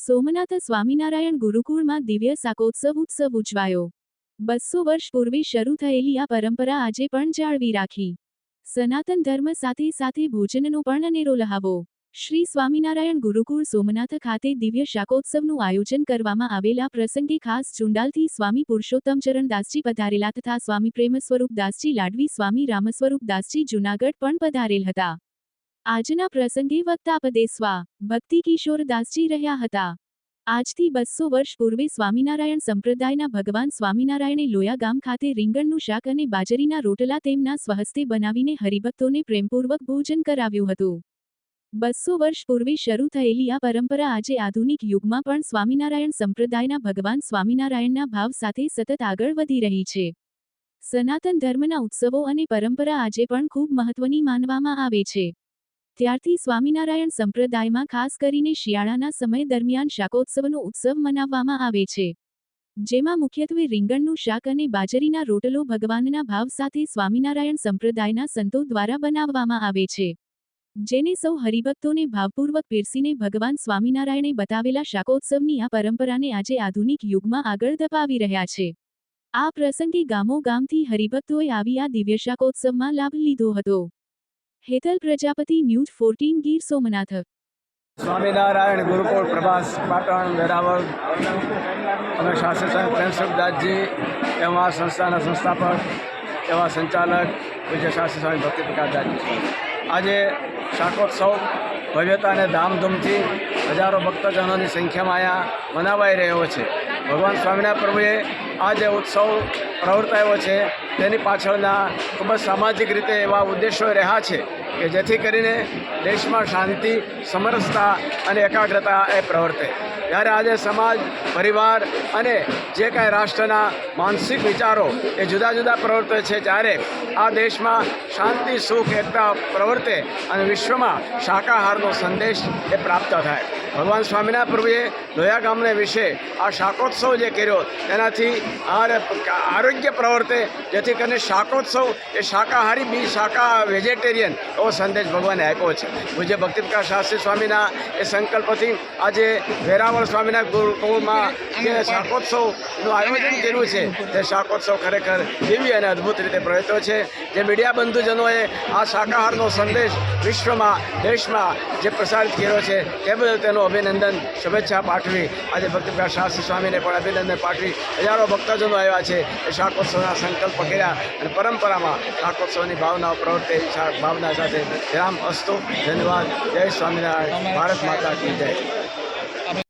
સોમનાથ સ્વામિનારાયણ ગુરુકુળમાં દિવ્ય શાકોત્સવ ઉત્સવ ઉજવાયો. બસો વર્ષ પૂર્વે શરૂ થયેલી આ પરંપરા આજે પણ જાળવી રાખી. સનાતન ધર્મ સાથે સાથે ભોજનનો પણ અનેરો લહાવો. શ્રી સ્વામિનારાયણ ગુરુકુળ સોમનાથ ખાતે દિવ્ય શાકોત્સવનું આયોજન કરવામાં આવેલા પ્રસંગે ખાસ ચુંડાલથી સ્વામી પુરુષોત્તમ દાસજી પધારેલા તથા સ્વામી પ્રેમ સ્વરૂપ દાસજી લાડવી, સ્વામી રામસ્વરૂપ દાસજી જૂનાગઢ પણ પધારેલ હતા. આજના પ્રસંગે વક્તાપદેસ્વા ભક્તિ કિશોર દાસજી રહ્યા હતા. આજથી બસો વર્ષ પૂર્વે સ્વામિનારાયણ સંપ્રદાયના ભગવાન સ્વામિનારાયણે લોયા ગામ ખાતે રીંગણનું શાક અને બાજરીના રોટલા તેમના સ્વહસ્તે બનાવીને હરિભક્તોને પ્રેમપૂર્વક ભોજન કરાવ્યું હતું. બસો વર્ષ પૂર્વે શરૂ થયેલી આ પરંપરા આજે આધુનિક યુગમાં પણ સ્વામિનારાયણ સંપ્રદાયના ભગવાન સ્વામિનારાયણના ભાવ સાથે સતત આગળ વધી રહી છે. સનાતન ધર્મના ઉત્સવો અને પરંપરા આજે પણ ખૂબ મહત્વની માનવામાં આવે છે. ત્યારથી સ્વામિનારાયણ સંપ્રદાયમાં ખાસ કરીને શિયાળાના સમય દરમિયાન શાકોત્સવનો ઉત્સવ મનાવવામાં આવે છે. જેમાં મુખ્યત્વે રીંગણનું શાક અને બાજરીના રોટલો ભગવાનના ભાવ સાથે સ્વામિનારાયણ સંપ્રદાયના સંતો દ્વારા બનાવવામાં આવે છે. જેને સૌ હરિભક્તોને ભાવપૂર્વક પીરસીને ભગવાન સ્વામિનારાયણે બતાવેલા શાકોત્સવની આ પરંપરાને આજે આધુનિક યુગમાં આગળ ધપાવી રહ્યા છે. આ પ્રસંગે ગામો ગામથી હરિભક્તોએ આવી આ દિવ્ય શાકોત્સવમાં લાભ લીધો હતો. Hetal Prajapati news fourteen Gir Somnath. Swaminarayan Gurukul Prabhas Patan Veraval અમે શાસ્ત્રી સંત પ્રેમસુખદાસજી એવા સંસ્થાના સંસ્થાપક, એવા સંચાલક વિજય શાસ્ત્રી સ્વામી ભક્તિ પ્રકાશદાસજી આજે શાકોત્સવ ભવ્યતા અને ધામધૂમથી હજારો ભક્તજનોની સંખ્યામાં અહીંયા મનાવાઈ રહ્યો છે. ભગવાન સ્વામિનારાયણ પ્રભુએ આ જે ઉત્સવ પ્રવર્તાયો છે, તેની પાછળના ખૂબ જ સામાજિક રીતે એવા ઉદ્દેશો રહ્યા છે કે જેથી કરીને દેશમાં શાંતિ, સમરસતા અને એકાગ્રતા એ પ્રવર્તે. જ્યારે આજે સમાજ, પરિવાર અને જે કાંઈ રાષ્ટ્રના માનસિક વિચારો એ જુદા જુદા પ્રવર્તે છે, ત્યારે આ દેશમાં શાંતિ, સુખ, એકતા પ્રવર્તે અને વિશ્વમાં શાકાહારનો સંદેશ એ પ્રાપ્ત થાય. ભગવાન સ્વામિનારાયણ પ્રભુએ લોયા ગામને વિશે આ શાકોત્સવ જે કર્યો તેનાથી આરોગ્ય પ્રવર્તે, જેથી કરીને શાકોત્સવ એ શાકાહારી બી શાકા વેજીટેરિયન એવો સંદેશ ભગવાને આપ્યો છે. પૂજ્ય ભક્તિપ્રકાશ શાસ્ત્રી સ્વામીના એ સંકલ્પથી આજે વેરાવળ સ્વામીના ગુરુકુળમાં જે શાકોત્સવનું આયોજન કર્યું છે, તે શાકોત્સવ ખરેખર દિવ્ય અને અદ્ભુત રીતે પ્રયત્નો છે. જે મીડિયા બંધુજનોએ આ શાકાહારનો સંદેશ વિશ્વમાં, દેશમાં જે પ્રસારિત કર્યો છે, તે બદલ તેનું અભિનંદન, શુભેચ્છા પાઠવી આજે ભક્તિ પ્રકાશ શાસ્ત્રી સ્વામીને પણ અભિનંદન પાઠવી. હજારો ભક્તજનો આવ્યા છે. એ શાકોત્સવના સંકલ્પ કર્યા અને પરંપરામાં શાકોત્સવની ભાવનાઓ પ્રવર્તે એવી ભાવના સાથે રામ અસ્તુ. ધન્યવાદ. જય સ્વામિનારાયણ. ભારત માતા જય.